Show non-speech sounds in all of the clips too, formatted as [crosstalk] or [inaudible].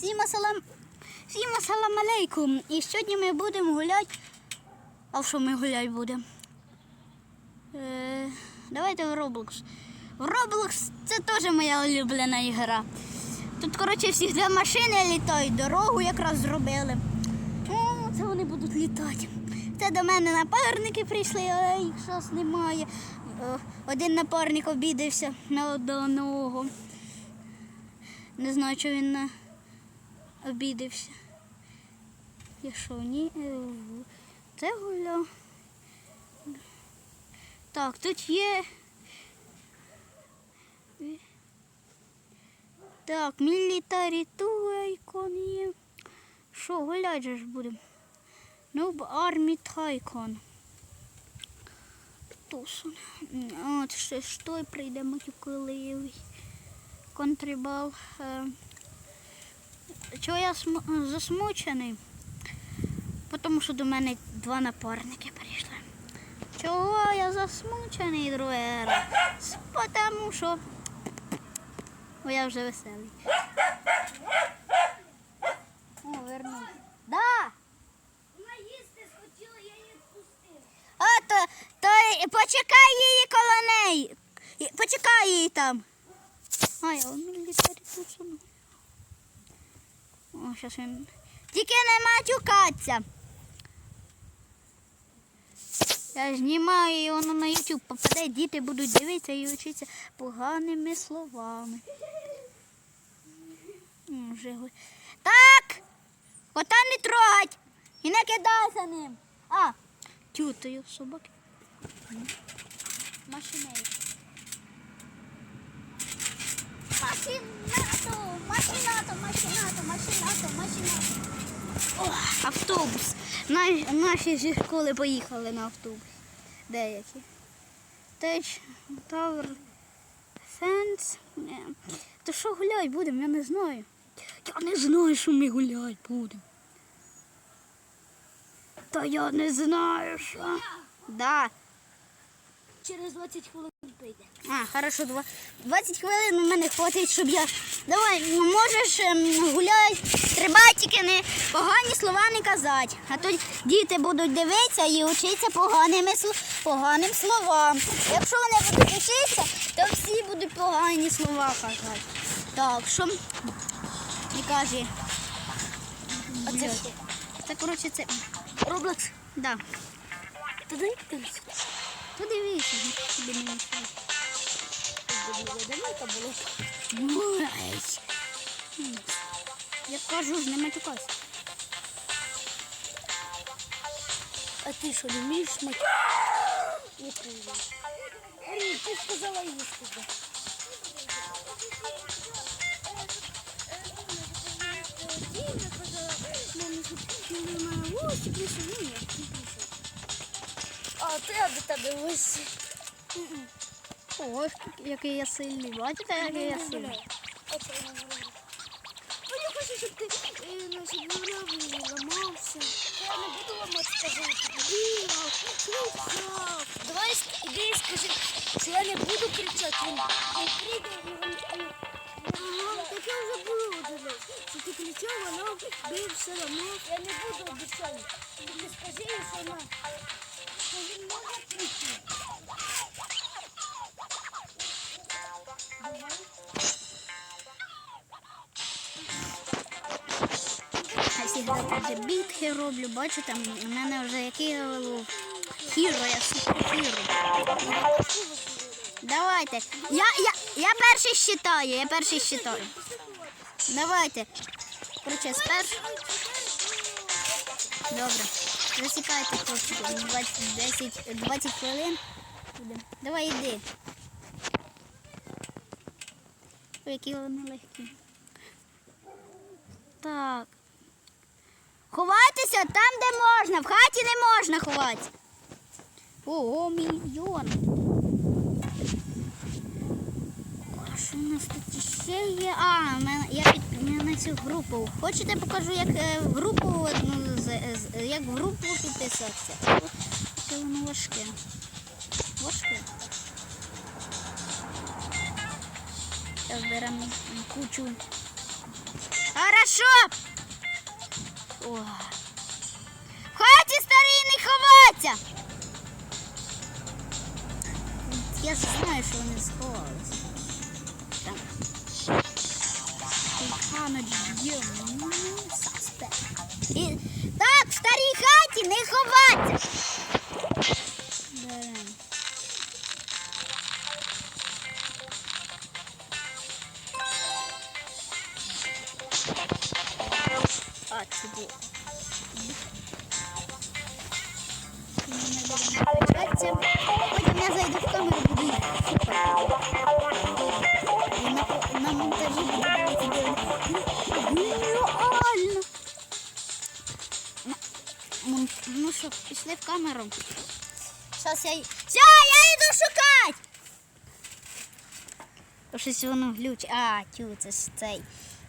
Всім асалам... Всім асалам алейкум. І сьогодні ми будемо гуляти. А що ми гуляти будемо? Е, давайте в Roblox. В Roblox це теж моя улюблена ігра. Тут, коротше, всі дві машини літають, дорогу якраз зробили. О, це вони будуть літати. Це до мене напарники прийшли, але їх щось немає. Е, Один напарник обідався на одного. Не знаю, чи він на... обідався. Якщо ні, е, це гуляв. Так, тут є. Так, мілітарі тайкон є. Що, гулять же ж будемо? Ну, армі тайкон. Тусон. От ще ж той прийде матюкливий. Контрибал. Чого я засмучений? Тому що до мене два напарники прийшли. Чого я засмучений, раз? Тому що. О, я вже веселий. О, вернувся. Да! Вона їсти схотіла, я її відпустив. А, то, то почекай її коло неї. Почекай її там. Ай, а він літарі тут. О, щас він. Тільки не матюкаться. Я знімаю і воно на YouTube попаде, діти будуть дивитися і вчитися поганими словами. Вже... Так! Кота не трогать! І не кидай за ним. А, тю, то є собаки. Машиней. Машинато, машинато, машинато, машинато, машинато. О, автобус. Наші, наші зі школи поїхали на автобус. Деякі. Теж Тавр Фенс. То що гуляти будемо, я не знаю. Я не знаю, що ми гуляти будемо. Та я не знаю, що. Да. Через 20 хвилин прийде. А, хорошо, два- 20 хвилин у мене хватить, щоб я. Давай, ну, можеш ем, стрибай, тільки не погані слова не казати. А то діти будуть дивитися і вчитися поганими, поганим словам. Якщо вони будуть вчитися, то всі будуть погані слова казати. Так, що не кажи. А це Це коротше це. Роблокс. Да. Туди То тобі не мішає. Давай-ка було. Ай. Я кажу не матюкайся. А ти що, не вмієш мати? Не прийде. Ти сказала їсти. да. А ти а до тебе ось. Ось який я сильний. Бачите, який я сильний. Ну, я хочу, щоб ти ну, щоб не ламався. Я не буду ламати, кричав. Давай іди і скажи, що я не буду кричати. Він прийде і він... так я вже було дивись. Що ти кричав, вона бився, ламав. Я не буду обіцяти. Ти скажи, що вона... Я завжди бітки роблю, бачите, у мене вже який хіро, я суперхіро. Давайте. Я, я, я перший считаю, я перший считаю. Давайте. Короче, спершу. Добре. Засікайте хлопчики. 20, 10, 20 хвилин. Давай йди. Які вони легкі. Так. Ховайтеся там, де можна. В хаті не можна ховатися. Ого, мільйон. А що у нас тут ще є? А, я під на цю групу. Хочете покажу, як е, групу одну як в групу підписатися? Це воно важке. Важке. Зараз беремо кучу. Що? О. В хаті старий не ховаться. Я ж знаю, що вони сховалися. Є. ну, суспект. І... Так, в старій хаті не ховаться. Ну що, пішли в камеру. Зараз я... Все, я йду шукати! То Щось воно глюч. А, тю, це ж цей.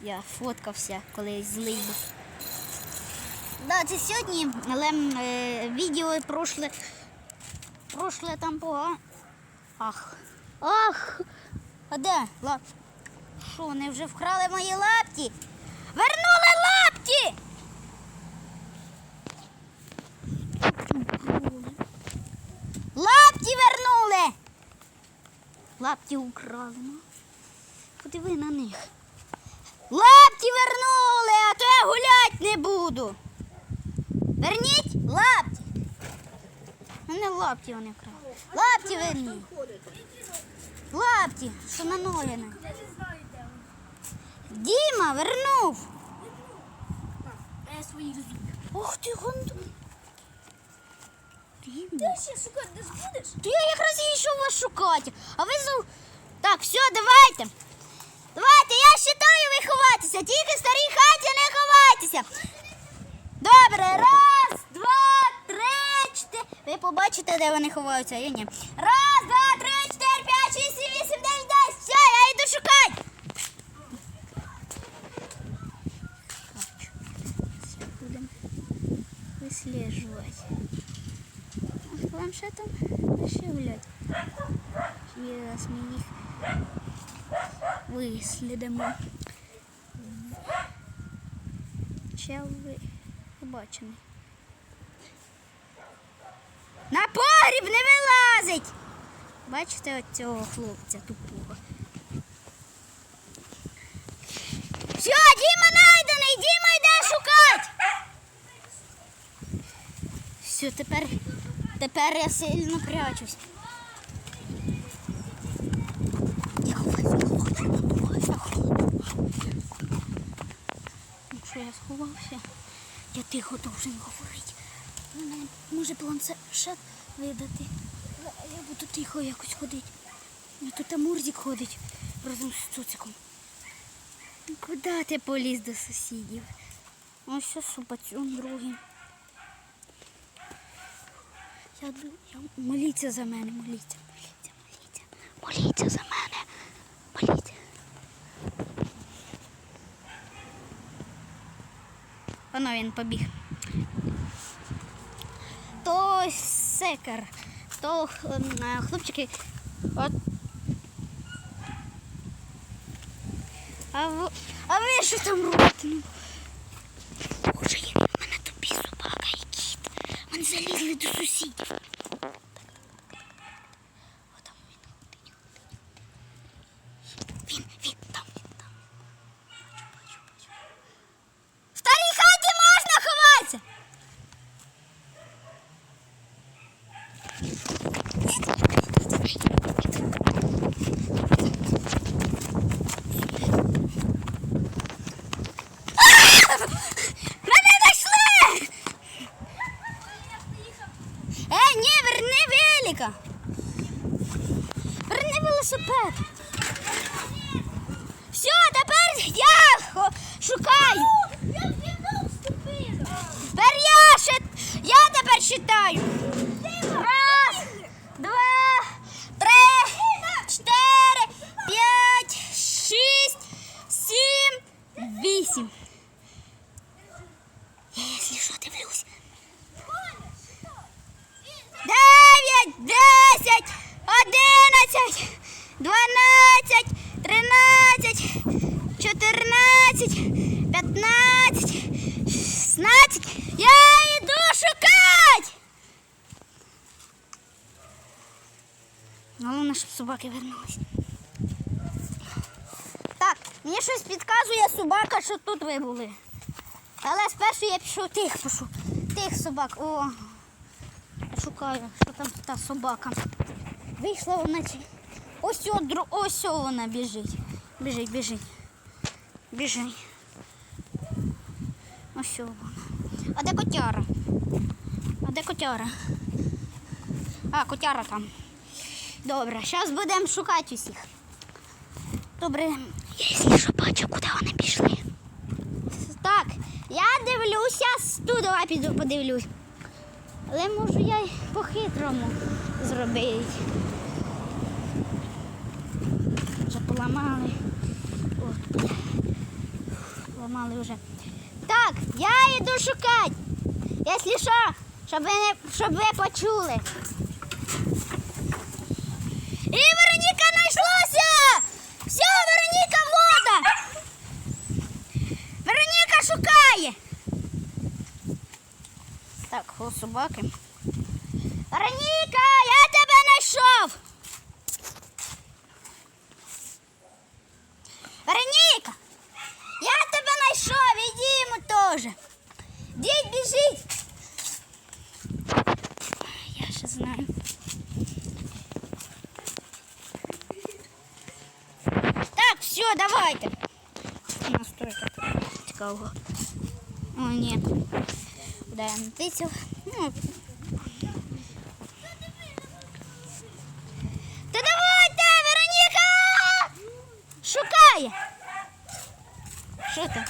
Я фоткався, коли злий був. Да, це сьогодні, але е, відео прошле. Прошле там погано. Ах. Ах. А де? Лап. Що, вони вже вкрали мої лапті? Вернули лапті! Лапті вернули! Лапті украли. ну. Подиви на них. Лапті вернули, а то я гулять не буду. Верніть лапті. Мене лапті вони вкрали. Лапті верніть. Лапті, що на ноги. не. Діма вернув. Ох ти гонду. Ти ще шукати не будеш? То я якраз і йшов вас шукати. А ви зу... Так, все, давайте. Давайте, я вважаю ви ховатися. Тільки в старій хаті не ховайтеся. Добре, раз, два, три, чотири. Ви побачите, де вони ховаються, а я ні. Раз, два, три, чотири, п'ять, шість, сім, вісім, дев'ять, десять. Все, я йду шукати. Все, будемо висліджувати. А з планшетом ще гулять. Зараз ми їх вислідимо. Чел ви побачений. На погріб не вилазить! Бачите от цього хлопця тупого. Все, Діма найдений, Діма йде шукати. Все, тепер, тепер я сильно прячусь. Якщо я сховався, я тихо должен говорити. Мене може планшет видати. Я буду тихо якось ходити. Тут Амурзик ходить разом з цуциком. Ну, Куди ти поліз до сусідів? Ось що супацюн другий. Я, я моліться за мене, моліться, моліться, моліться, моліться за мене, моліться. Воно він побіг. То секер, то ем, е, хлопчики. От. А, в... а ви що там робите? Ну? Боже, я- в мене тупі собака і кіт. Вони залізли до сусідів. О, там він ходить. Він, він, там, він там. Бачу, бачу, бачу. В старій хаті можна ховатися. Мене знайшли! Е, ні, верни. Верни велосипед. Все, тепер я шукаю. Тепер я ще. Я тепер считаю. Раз, два, три, чотири, п'ять, шість, сім, вісім. Я, якщо що, дивлюсь. Десять, одинадцять, дванадцять, тринадцять, чотирнадцять, 15, 16. Я йду шукати. Головне, щоб собаки вернулись. Так, мені щось підказує собака, що тут ви були. Але спершу я пішов тих пошу. Тих собак. О. Я шукаю, що там та собака. Вийшла вона. Ось о, дру... ось вона біжить. Біжить, біжить. Біжить. Ось вона. А де котяра? А де котяра? А, котяра там. Добре, зараз будемо шукати усіх. Добре. Якщо що бачу, куди вони пішли. Так, я дивлюся, давай піду подивлюсь. Але можу я й по-хитрому зробити. Вже поламали. От. Поламали вже. Так, я йду шукати. Якщо що, щоб ви, не, щоб ви почули. собаки. Вероніка, я тебе знайшов! Вероніка! Я тебе знайшов, ідімо теж. Діть, біжіть! Я ще знаю. Так, все, давайте. Ну, стой, так. Цікаво. О, ні. Куди я натицяв? Ну. Та давайте, Вероніка! Шукає. Що там?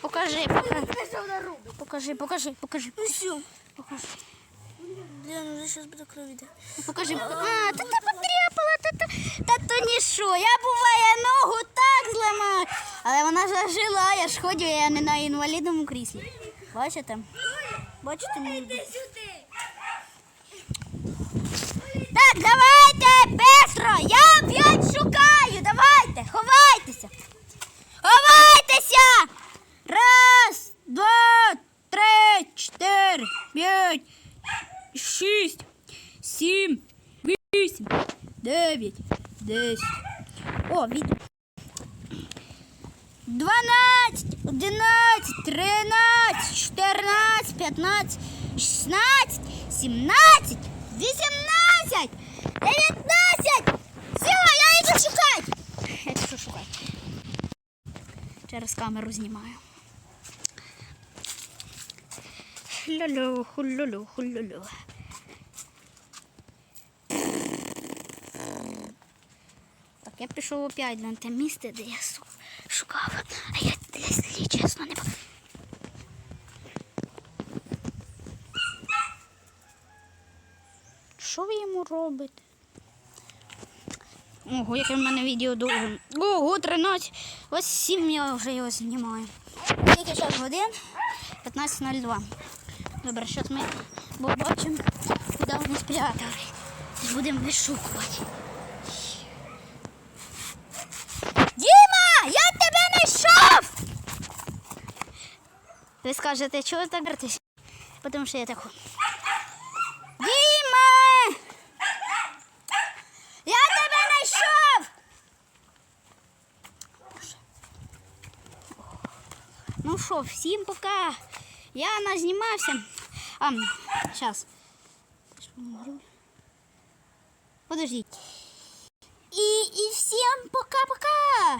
Покажи, покажи. Покажи, покажи, покажи. Ну все. Покажи. Вже зараз буде кров іде. Покажи. А, та ти потряпала, та, та, та то ніщо. Я буває ногу так зламаю. Але вона зажила, я ж ходю, я не на інвалідному кріслі. Бачите? Бачите? Так, давайте, быстро! я опять шукаю. 17, 18, 19. Все, я йду шукати. [laughs] Я йду шукати. Через камеру знімаю. Хулю, хулю, хулю. Так, я пішов опять на те місце, де я шукав. А я десь, чесно, не бачу. Що ви йому робите? Ого, яке в мене відео довго. Ого, 13. Ось 7 я вже його знімаю. Скільки зараз годин? 15.02. Добре, зараз ми побачимо, куди вони спрятали. Будемо вишукувати. Діма, я тебе знайшов! Ви скажете, чого ви так гратись? Тому що я так. що, всім пока. Я назнімався. А, зараз. Подождіть. І, і всім пока-пока.